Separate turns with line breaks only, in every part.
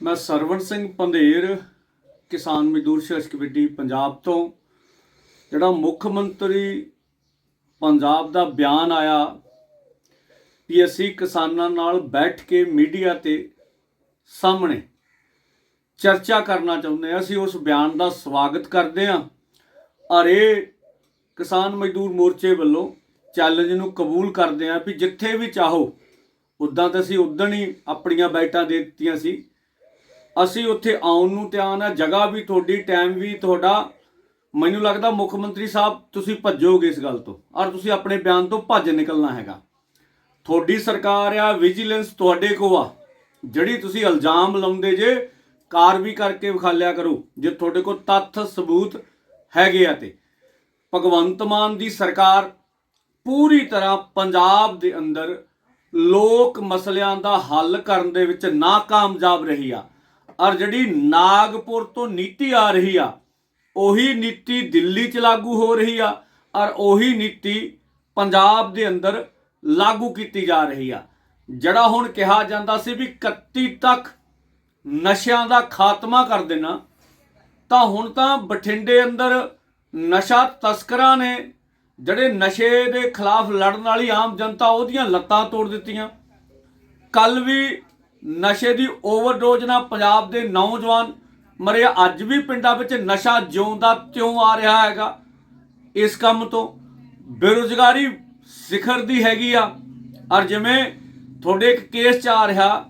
ਮੈਂ ਸਰਵਣ ਸਿੰਘ ਪੰਧੇਰ, ਕਿਸਾਨ ਮਜ਼ਦੂਰ ਸੰਘਰਸ਼ ਕਮੇਟੀ ਪੰਜਾਬ ਤੋਂ। ਜਿਹੜਾ ਮੁੱਖ ਮੰਤਰੀ ਪੰਜਾਬ ਦਾ ਬਿਆਨ ਆਇਆ, ਵੀ ਅਸੀਂ ਕਿਸਾਨਾਂ ਨਾਲ ਬੈਠ ਕੇ ਮੀਡੀਆ ਤੇ ਸਾਹਮਣੇ ਚਰਚਾ ਕਰਨਾ ਚਾਹੁੰਦੇ ਹਾਂ। ਅਸੀਂ ਉਸ ਬਿਆਨ ਦਾ ਸਵਾਗਤ ਕਰਦੇ ਹਾਂ। ਔਰ ਇਹ ਕਿਸਾਨ ਮਜ਼ਦੂਰ ਮੋਰਚੇ ਵੱਲੋਂ ਚੈਲੰਜ ਨੂੰ ਕਬੂਲ ਕਰਦੇ ਹਾਂ ਵੀ ਜਿੱਥੇ ਵੀ ਚਾਹੋ, ਉਦਾਂ ਤਾਂ ਅਸੀਂ ਉਦਣ ਹੀ ਆਪਣੀਆਂ ਬਾਈਟਾਂ ਦੇ ਦਿੱਤੀਆਂ ਸੀ। ਅਸੀਂ ਉੱਥੇ ਆਉਣ ਨੂੰ ਧਿਆਨ ਆ ਜਗ੍ਹਾ ਵੀ ਤੁਹਾਡੀ ਟਾਈਮ ਵੀ ਤੁਹਾਡਾ। ਮੈਨੂੰ ਲੱਗਦਾ ਮੁੱਖ ਮੰਤਰੀ ਸਾਹਿਬ, ਤੁਸੀਂ ਭੱਜੋਗੇ ਇਸ ਗੱਲ ਤੋਂ। ਔਰ ਤੁਸੀਂ ਆਪਣੇ ਬਿਆਨ ਤੋਂ ਭੱਜ ਨਿਕਲਣਾ ਹੈਗਾ। ਤੁਹਾਡੀ ਸਰਕਾਰ ਆ ਵਿਜੀਲੈਂਸ ਤੁਹਾਡੇ ਕੋ ਆ। ਜਿਹੜੀ ਤੁਸੀਂ ਇਲਜ਼ਾਮ ਲਾਉਂਦੇ ਜੇ, ਕਾਰ ਵੀ ਕਰਕੇ ਵਿਖਾਲਿਆ ਕਰੋ, ਜੇ ਤੁਹਾਡੇ ਕੋਲ ਤੱਥ, ਸਬੂਤ ਹੈਗੇ ਆ ਤੇ। ਭਗਵੰਤ ਮਾਨ ਦੀ ਸਰਕਾਰ ਪੂਰੀ ਤਰ੍ਹਾਂ ਪੰਜਾਬ ਦੇ ਅੰਦਰ ਲੋਕ ਮਸਲਿਆਂ ਦਾ ਹੱਲ ਕਰਨ ਦੇ ਵਿੱਚ ਨਾਕਾਮਯਾਬ ਰਹੀ ਆ। ਔਰ ਜਿਹੜੀ ਨਾਗਪੁਰ ਤੋਂ ਨੀਤੀ ਆ ਰਹੀ ਆ, ਉਹੀ ਨੀਤੀ ਦਿੱਲੀ 'ਚ ਲਾਗੂ ਹੋ ਰਹੀ ਆ ਔਰ ਉਹੀ ਨੀਤੀ ਪੰਜਾਬ ਦੇ ਅੰਦਰ ਲਾਗੂ ਕੀਤੀ ਜਾ ਰਹੀ ਆ। ਜਿਹੜਾ ਹੁਣ ਕਿਹਾ ਜਾਂਦਾ ਸੀ ਵੀ 31 ਤੱਕ ਨਸ਼ਿਆਂ ਦਾ ਖਾਤਮਾ ਕਰ ਦੇਣਾ, ਤਾਂ ਹੁਣ ਤਾਂ ਬਠਿੰਡੇ ਅੰਦਰ ਨਸ਼ਾ ਤਸਕਰਾਂ ਨੇ ਜਿਹੜੇ ਨਸ਼ੇ ਦੇ ਖਿਲਾਫ ਲੜਨ ਵਾਲੀ ਆਮ ਜਨਤਾ ਉਹਦੀਆਂ ਲੱਤਾਂ ਤੋੜ ਦਿੱਤੀਆਂ। ਕੱਲ ਵੀ ਨਸ਼ੇ ਦੀ ਓਵਰਡੋਜ਼ ਨਾਲ ਪੰਜਾਬ ਦੇ ਨੌਜਵਾਨ ਮਰੇ। ਅੱਜ ਵੀ ਪਿੰਡਾਂ ਵਿੱਚ ਨਸ਼ਾ ਜਿਉਂਦਾ ਤਿਉਂ ਆ ਰਿਹਾ ਹੈਗਾ। ਇਸ ਕੰਮ ਤੋਂ ਬੇਰੁਜ਼ਗਾਰੀ ਸਿਖਰ ਦੀ ਹੈਗੀ ਆ। ਔਰ ਜਿਵੇਂ ਤੁਹਾਡੇ ਇੱਕ ਕੇਸ ਚ ਆ ਰਿਹਾ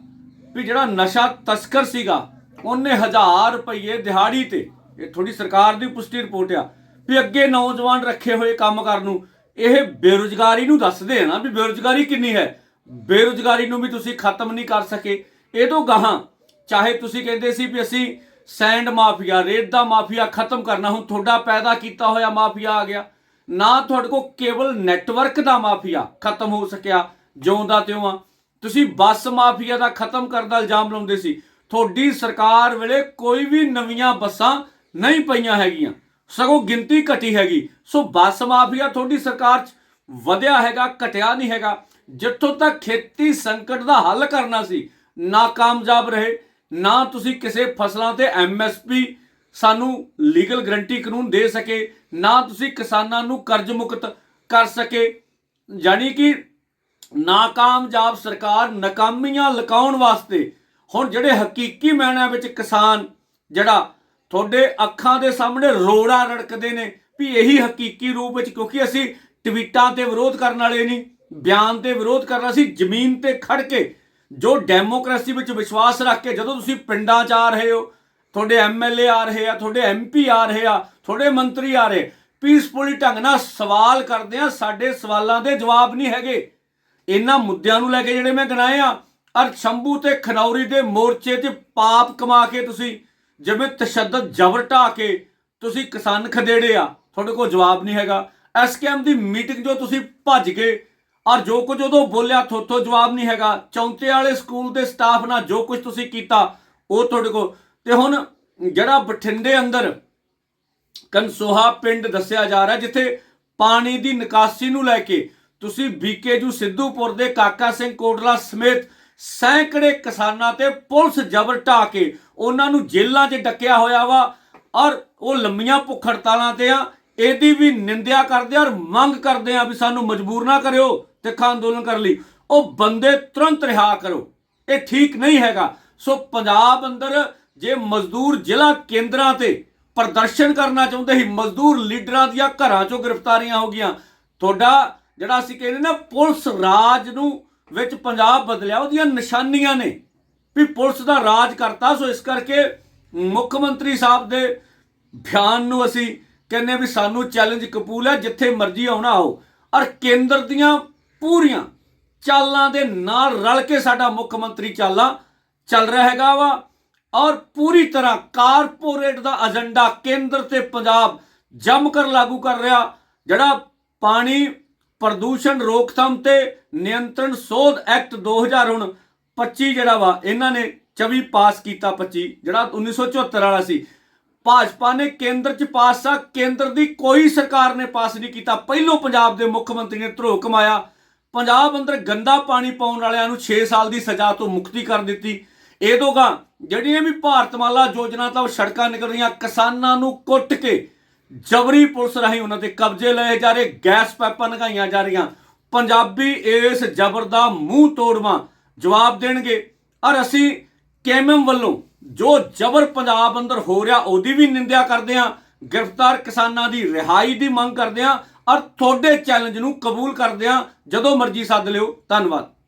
ਵੀ ਜਿਹੜਾ ਨਸ਼ਾ ਤਸਕਰ ਸੀਗਾ, ਉਹਨੇ 1000 ਰੁਪਏ ਦਿਹਾੜੀ ਤੇ, ਇਹ ਥੋੜੀ ਸਰਕਾਰ ਦੀ ਪੁਸ਼ਟੀ ਰਿਪੋਰਟ ਆ, ਵੀ ਅੱਗੇ ਨੌਜਵਾਨ ਰੱਖੇ ਹੋਏ ਕੰਮ ਕਰਨ ਨੂੰ। ਇਹ ਬੇਰੁਜ਼ਗਾਰੀ ਨੂੰ ਦੱਸਦੇ ਆ ਨਾ ਵੀ ਬੇਰੁਜ਼ਗਾਰੀ ਕਿੰਨੀ ਹੈ। ਬੇਰੁਜ਼ਗਾਰੀ ਨੂੰ ਵੀ ਤੁਸੀਂ ਖਤਮ ਨਹੀਂ ਕਰ ਸਕੇ। ਇਹ ਤੋਂ ਗਾਹਾਂ ਚਾਹੇ ਤੁਸੀਂ ਕਹਿੰਦੇ ਸੀ ਵੀ ਅਸੀਂ ਸੈਂਡ ਮਾਫੀਆ, ਰੇਤ ਦਾ ਮਾਫੀਆ ਖਤਮ ਕਰਨਾ, ਹੁਣ ਤੁਹਾਡਾ ਪੈਦਾ ਕੀਤਾ ਹੋਇਆ ਮਾਫੀਆ ਆ ਗਿਆ। ਨਾ ਤੁਹਾਡੇ ਕੋਲ ਕੇਵਲ ਨੈਟਵਰਕ ਦਾ ਮਾਫੀਆ ਖਤਮ ਹੋ ਸਕਿਆ, ਜਿਉਂਦਾ ਤਿਉਂ ਆ ਤੁਸੀਂ ਬੱਸ ਮਾਫੀਆ ਦਾ ਖਤਮ ਕਰਨ ਦਾ ਇਲਜ਼ਾਮ ਲਾਉਂਦੇ ਸੀ। ਤੁਹਾਡੀ ਸਰਕਾਰ ਵੇਲੇ ਕੋਈ ਵੀ ਨਵੀਆਂ ਬੱਸਾਂ ਨਹੀਂ ਪਈਆਂ ਹੈਗੀਆਂ। ਸਗੋਂ ਗਿਣਤੀ ਘਟੀ ਹੈਗੀ। ਸੋ ਬੱਸ ਮਾਫੀਆ ਤੁਹਾਡੀ ਸਰਕਾਰ 'ਚ ਵਧਿਆ ਹੈਗਾ, ਘਟਿਆ ਨਹੀਂ ਹੈਗਾ। ਜਿੱਥੋਂ ਤੱਕ ਖੇਤੀ ਸੰਕਟ ਦਾ ਹੱਲ ਕਰਨਾ ਸੀ ਨਾਕਾਮਯਾਬ ਰਹੇ, ਨਾ ਤੁਸੀਂ ਕਿਸੇ ਫਸਲਾਂ ਤੇ ਐਮਐਸਪੀ ਸਾਨੂੰ ਲੀਗਲ ਗਰੰਟੀ ਕਾਨੂੰਨ ਦੇ ਸਕੇ, ਨਾ ਤੁਸੀਂ ਕਿਸਾਨਾਂ ਨੂੰ ਕਰਜ਼ ਮੁਕਤ ਕਰ ਸਕੇ। ਯਾਨੀ ਕਿ ਨਾਕਾਮਯਾਬ ਸਰਕਾਰ ਨਕਾਮੀਆਂ ਲਕਾਉਣ ਵਾਸਤੇ ਹੁਣ ਜਿਹੜੇ ਹਕੀਕੀ ਮਾਇਨਿਆਂ ਵਿੱਚ ਕਿਸਾਨ ਜਿਹੜਾ ਤੁਹਾਡੇ ਅੱਖਾਂ ਦੇ ਸਾਹਮਣੇ ਰੋੜਾ ਰੜਕਦੇ ਨੇ ਵੀ ਇਹੀ ਹਕੀਕੀ ਰੂਪ ਵਿੱਚ ਕਿਉਂਕਿ ਅਸੀਂ ਟਵੀਟਾਂ ਤੇ ਵਿਰੋਧ ਕਰਨ ਵਾਲੇ ਨਹੀਂ। ਬਿਆਨ ਤੇ ਵਿਰੋਧ ਕਰਨਾ ਸੀ, ਜ਼ਮੀਨ ਤੇ ਖੜ ਕੇ, ਜੋ ਡੈਮੋਕ੍ਰੇਸੀ ਵਿੱਚ ਵਿਸ਼ਵਾਸ ਰੱਖ ਕੇ ਜਦੋਂ ਤੁਸੀਂ ਪਿੰਡਾਂ 'ਚ ਆ ਰਹੇ ਹੋ, ਤੁਹਾਡੇ ਐਮਐਲਏ ਆ ਰਹੇ ਆ, ਤੁਹਾਡੇ ਐਮਪੀ ਆ ਰਹੇ ਆ, ਤੁਹਾਡੇ ਮੰਤਰੀ ਆ ਰਹੇ, ਪੀਸਫੁਲੀ ਢੰਗ ਨਾਲ ਸਵਾਲ ਕਰਦੇ ਆ, ਸਾਡੇ ਸਵਾਲਾਂ ਦੇ ਜਵਾਬ ਨਹੀਂ ਹੈਗੇ। ਇਹਨਾਂ ਮੁੱਦਿਆਂ ਨੂੰ ਲੈ ਕੇ ਜਿਹੜੇ ਮੈਂ ਗਿਣਾਏ ਆ ਅਰ ਸ਼ੰਭੂ ਤੇ ਖਨੌਰੀ ਦੇ ਮੋਰਚੇ 'ਚ ਪਾਪ ਕਮਾ ਕੇ ਤੁਸੀਂ, ਜਿਵੇਂ ਤਸ਼ੱਦਦ ਜ਼ਬਰ ਢਾ ਕੇ ਤੁਸੀਂ ਕਿਸਾਨ ਖਦੇੜੇ ਆ, ਤੁਹਾਡੇ ਕੋਲ ਜਵਾਬ ਨਹੀਂ ਹੈਗਾ। ਐਸਕੇਐਮ ਦੀ ਮੀਟਿੰਗ ਜੋ ਤੁਸੀਂ ਭੱਜ ਕੇ ਔਰ ਜੋ ਕੁਝ ਉਦੋਂ ਬੋਲਿਆ ਥੋਥੋਂ ਜਵਾਬ ਨਹੀਂ ਹੈਗਾ। ਚੌਂਤੇ ਵਾਲੇ ਸਕੂਲ ਦੇ ਸਟਾਫ ਨਾਲ ਜੋ ਕੁਝ ਤੁਸੀਂ ਕੀਤਾ, ਉਹ ਤੁਹਾਡੇ ਕੋਲ ਤੇ ਹੁਣ ਜਿਹੜਾ ਬਠਿੰਡੇ ਅੰਦਰ ਕਨਸੋਹਾ ਪਿੰਡ ਦੱਸਿਆ ਜਾ ਰਿਹਾ, ਜਿੱਥੇ ਪਾਣੀ ਦੀ ਨਿਕਾਸੀ ਨੂੰ ਲੈ ਕੇ ਤੁਸੀਂ ਬੀਕੇਜੂ ਸਿੱਧੂਪੁਰ ਦੇ ਕਾਕਾ ਸਿੰਘ ਕੋਟਲਾ ਸਮੇਤ ਸੈਂਕੜੇ ਕਿਸਾਨਾਂ ਤੇ ਪੁਲਿਸ ਜ਼ਬਰ ਢਾ ਕੇ ਉਹਨਾਂ ਨੂੰ ਜੇਲ੍ਹਾਂ 'ਚ ਡੱਕਿਆ ਹੋਇਆ ਵਾ ਔਰ ਉਹ ਲੰਮੀਆਂ ਭੁੱਖ ਹੜਤਾਲਾਂ ਤੇ ਆ। ਇਹਦੀ ਵੀ ਨਿੰਦਿਆ ਕਰਦੇ ਆ ਔਰ ਮੰਗ ਕਰਦੇ ਆ ਵੀ ਸਾਨੂੰ ਮਜਬੂਰ ਨਾ ਕਰਿਓ ਤਿੱਖਾ ਅੰਦੋਲਨ ਕਰ ਲਈ। ਉਹ ਬੰਦੇ ਤੁਰੰਤ ਰਿਹਾ ਕਰੋ। ਇਹ ਠੀਕ ਨਹੀਂ ਹੈਗਾ। ਸੋ ਪੰਜਾਬ ਅੰਦਰ ਜੇ ਮਜ਼ਦੂਰ ਜ਼ਿਲ੍ਹਾ ਕੇਂਦਰਾਂ ਤੇ ਪ੍ਰਦਰਸ਼ਨ ਕਰਨਾ ਚਾਹੁੰਦੇ ਸੀ, ਮਜ਼ਦੂਰ ਲੀਡਰਾਂ ਦੀਆਂ ਘਰਾਂ ਚੋਂ ਗ੍ਰਿਫਤਾਰੀਆਂ ਹੋ ਗਈਆਂ। ਤੁਹਾਡਾ ਜਿਹੜਾ ਅਸੀਂ ਕਹਿੰਦੇ ਨਾ, ਪੁਲਿਸ ਰਾਜ ਨੂੰ ਵਿੱਚ ਪੰਜਾਬ ਬਦਲਿਆ, ਉਹਦੀਆਂ ਨਿਸ਼ਾਨੀਆਂ ਨੇ ਵੀ ਪੁਲਿਸ ਦਾ ਰਾਜ ਕਰਤਾ। ਸੋ ਇਸ ਕਰਕੇ ਮੁੱਖ ਮੰਤਰੀ ਸਾਹਿਬ ਦੇ ਬਿਆਨ ਨੂੰ ਅਸੀਂ ਕਹਿੰਦੇ ਵੀ ਸਾਨੂੰ ਚੈਲੰਜ ਕਬੂਲ ਹੈ, ਜਿੱਥੇ ਮਰਜ਼ੀ ਆਉਣਾ ਆਓ। ਔਰ ਕੇਂਦਰ ਦੀਆਂ ਪੂਰੀਆਂ ਚਾਲਾਂ ਦੇ ਨਾਲ ਰਲ ਕੇ ਸਾਡਾ ਮੁੱਖ ਮੰਤਰੀ ਚਾਲਾਂ ਚੱਲ ਰਿਹਾ ਹੈਗਾ ਵਾ। ਔਰ ਪੂਰੀ ਤਰ੍ਹਾਂ ਕਾਰਪੋਰੇਟ ਦਾ ਏਜੰਡਾ ਕੇਂਦਰ ਤੇ ਪੰਜਾਬ ਜੰਮ ਕਰ ਲਾਗੂ ਕਰ ਰਿਹਾ। ਜਿਹੜਾ ਪਾਣੀ ਪ੍ਰਦੂਸ਼ਣ ਰੋਕਥਾਮ ਤੇ ਨਿਯੰਤਰਣ ਸੋਧ ਐਕਟ 2000 ਹੁਣ 25 ਜਿਹੜਾ ਵਾ, ਇਹਨਾਂ ਨੇ 24 ਪਾਸ ਕੀਤਾ 25 ਜਿਹੜਾ 1974 ਵਾਲਾ ਸੀ। ਭਾਜਪਾ ਨੇ ਕੇਂਦਰ ਚ ਪਾਸ ਆ, ਕੇਂਦਰ ਦੀ ਕੋਈ ਸਰਕਾਰ ਨੇ ਪਾਸ ਨਹੀਂ ਕੀਤਾ। ਪਹਿਲੋਂ ਪੰਜਾਬ ਦੇ ਮੁੱਖ ਮੰਤਰੀ ਨੇ ਧਰੋ ਕਮਾਇਆ। ਪੰਜਾਬ ਅੰਦਰ ਗੰਦਾ ਪਾਣੀ ਪਾਉਣ ਵਾਲਿਆਂ ਨੂੰ 6 ਸਾਲ ਦੀ ਸਜ਼ਾ ਤੋਂ ਮੁਕਤੀ ਕਰ ਦਿੱਤੀ। ਇਹ ਦੋਗਾ ਜਿਹੜੀਆਂ ਵੀ ਭਾਰਤਮਾਲਾ ਯੋਜਨਾ ਤੋਂ ਸੜਕਾਂ ਨਿਕਲ ਰਹੀਆਂ, ਕਿਸਾਨਾਂ ਨੂੰ ਕੁੱਟ ਕੇ ਜਬਰੀ ਪੁਲਿਸ ਰਾਹੀਂ ਉਹਨਾਂ ਤੇ ਕਬਜ਼ੇ ਲਏ ਜਾ ਰਹੇ, ਗੈਸ ਪਾਈਪਾਂ ਲਗਾਈਆਂ ਜਾ ਰਹੀਆਂ। ਪੰਜਾਬੀ ਇਸ ਜ਼ਬਰ ਦਾ ਮੂੰਹ ਤੋੜਵਾ ਜਵਾਬ ਦੇਣਗੇ। ਔਰ ਅਸੀਂ ਕੇਐਮਐਮ ਵੱਲੋਂ ਜੋ ਜ਼ਬਰ ਪੰਜਾਬ ਅੰਦਰ ਹੋ ਰਿਹਾ, ਉਹਦੀ ਵੀ ਨਿੰਦਿਆ ਕਰਦੇ ਹਾਂ। ਗ੍ਰਿਫਤਾਰ ਕਿਸਾਨਾਂ ਦੀ ਰਿਹਾਈ ਦੀ ਮੰਗ ਕਰਦੇ ਹਾਂ। ਔਰ ਤੁਹਾਡੇ ਚੈਲੰਜ ਨੂੰ ਕਬੂਲ ਕਰਦੇ ਹਾਂ। ਜਦੋਂ ਮਰਜ਼ੀ ਸੱਦ ਲਿਓ। ਧੰਨਵਾਦ।